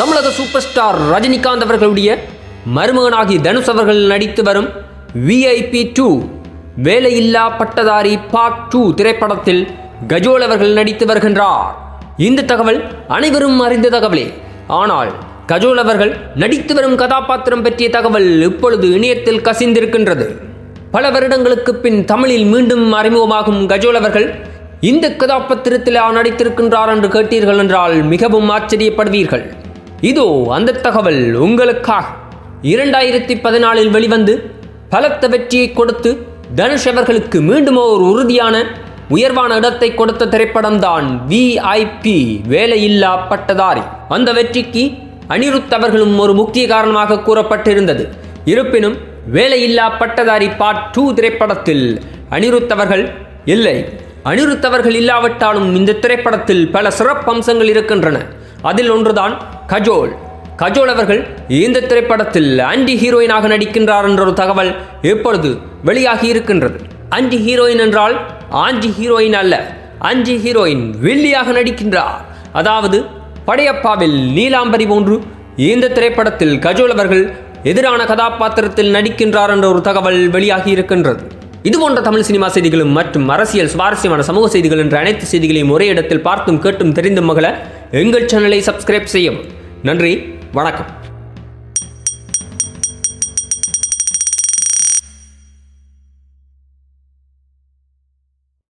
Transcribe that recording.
தமிழக super star Rajinikanth அவர்களுடைய மருமகனாகி தனுஷ் அவர்கள் நடித்து வரும் விஐபி டூ வேலையில்லா பட்டதாரி பார்ட் டூ திரைப்படத்தில் கஜோல் அவர்கள் நடித்து வருகின்றார். இந்த தகவல் அனைவரும் அறிந்த தகவலே. ஆனால் கஜோல் அவர்கள் நடித்து வரும் கதாபாத்திரம் பற்றிய தகவல் இப்பொழுது இணையத்தில் கசிந்திருக்கின்றது. பல வருடங்களுக்கு பின் தமிழில் மீண்டும் அறிமுகமாகும் கஜோல் அவர்கள் இந்த கதாபாத்திரத்தில் நடித்திருக்கின்றார் என்று கேட்டீர்கள் என்றால் மிகவும் ஆச்சரியப்படுவீர்கள். இதோ அந்த தகவல் உங்களுக்காக. இரண்டாயிரத்தி பதினாலில் வெளிவந்து பலத்த வெற்றியை கொடுத்து தனுஷ் அவர்களுக்கு மீண்டும் ஒரு உறுதியான உயர்வான இடத்தை கொடுத்த திரைப்படம்தான் விஐபி வேலையில்லா பட்டதாரி. அந்த வெற்றிக்கு அனிருத் அவர்களும் ஒரு முக்கிய காரணமாக கூறப்பட்டிருந்தது. இருப்பினும் வேலையில்லா பட்டதாரி பார்ட் டூ திரைப்படத்தில் அனிருத் அவர்கள் இல்லை. அனிருத் அவர்கள் இல்லாவிட்டாலும் இந்த திரைப்படத்தில் பல சிறப்பு அம்சங்கள் இருக்கின்றன. அதில் ஒன்றுதான் கஜோல். கஜோல் அவர்கள் இந்த திரைப்படத்தில் ஆன்டி ஹீரோயினாக நடிக்கின்றார் என்ற ஒரு தகவல் எப்பொழுது வெளியாகி இருக்கின்றது? ஆன்டி ஹீரோயின் என்றால் ஆன்டி ஹீரோயின் அல்ல ஆன்டி ஹீரோயின் வில்லியாக நடிக்கின்றார். அதாவது படையப்பாவில் நீலாம்பரி போன்று இந்த திரைப்படத்தில் கஜோல் அவர்கள் எதிரான கதாபாத்திரத்தில் நடிக்கின்றார் என்ற ஒரு தகவல் வெளியாகி இருக்கின்றது. இது போன்ற தமிழ் சினிமா செய்திகளும் மற்றும் அரசியல் சுவாரஸ்யமான சமூக செய்திகள் என்ற அனைத்து செய்திகளையும் ஒரே இடத்தில் பார்த்தும் கேட்டும் தெரிந்தும் மகள எங்கள் சேனலை சப்ஸ்கிரைப் செய்யும் நன்றி வணக்கம்.